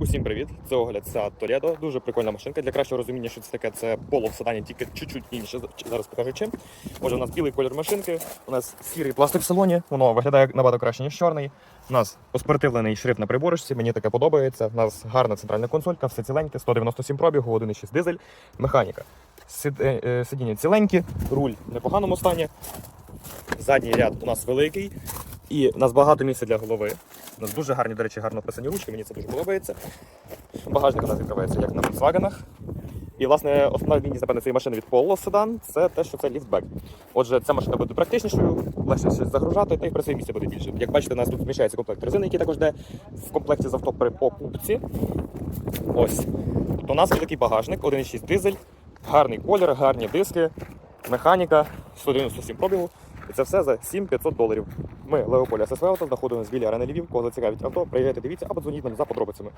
Усім привіт! Це огляд Seat Toledo. Дуже прикольна машинка. Для кращого розуміння, що це таке, це поло в седані, тільки чуть-чуть інше. Зараз покажу чим. Отже, у нас білий колір машинки, у нас сірий пластик в салоні, воно виглядає набагато краще, ніж чорний. У нас поспортивлений шрифт на приборочці, мені таке подобається. У нас гарна центральна консолька, все ціленьке, 197 пробігу, 1,6 дизель, механіка. Е, е, Сидіння ціленькі, руль в непоганому стані. Задній ряд у нас великий. І у нас багато місця для голови. У нас дуже гарні, до речі, гарно писані ручки, мені це дуже подобається. Багажник у нас відкривається як на Volkswagen. І, власне, основна відмінність, напевно, цієї машини від Polo Sedan – це те, що це ліфтбек. Отже, ця машина буде практичнішою, легше щось загружати, та й при собі місця буде більше. Як бачите, у нас тут зміщається комплект резини, який також йде в комплекті з авто при покупці. Ось. Тобто у нас є такий багажник, 1,6 дизель, гарний колір, гарні диски, механіка, 197 пробігу. І це все за 7500 доларів. Ми Леополя ССВ Авто знаходимося біля арени Львів. Кого зацікавить авто, приїжджайте, дивіться або дзвоніть нам за подробицями.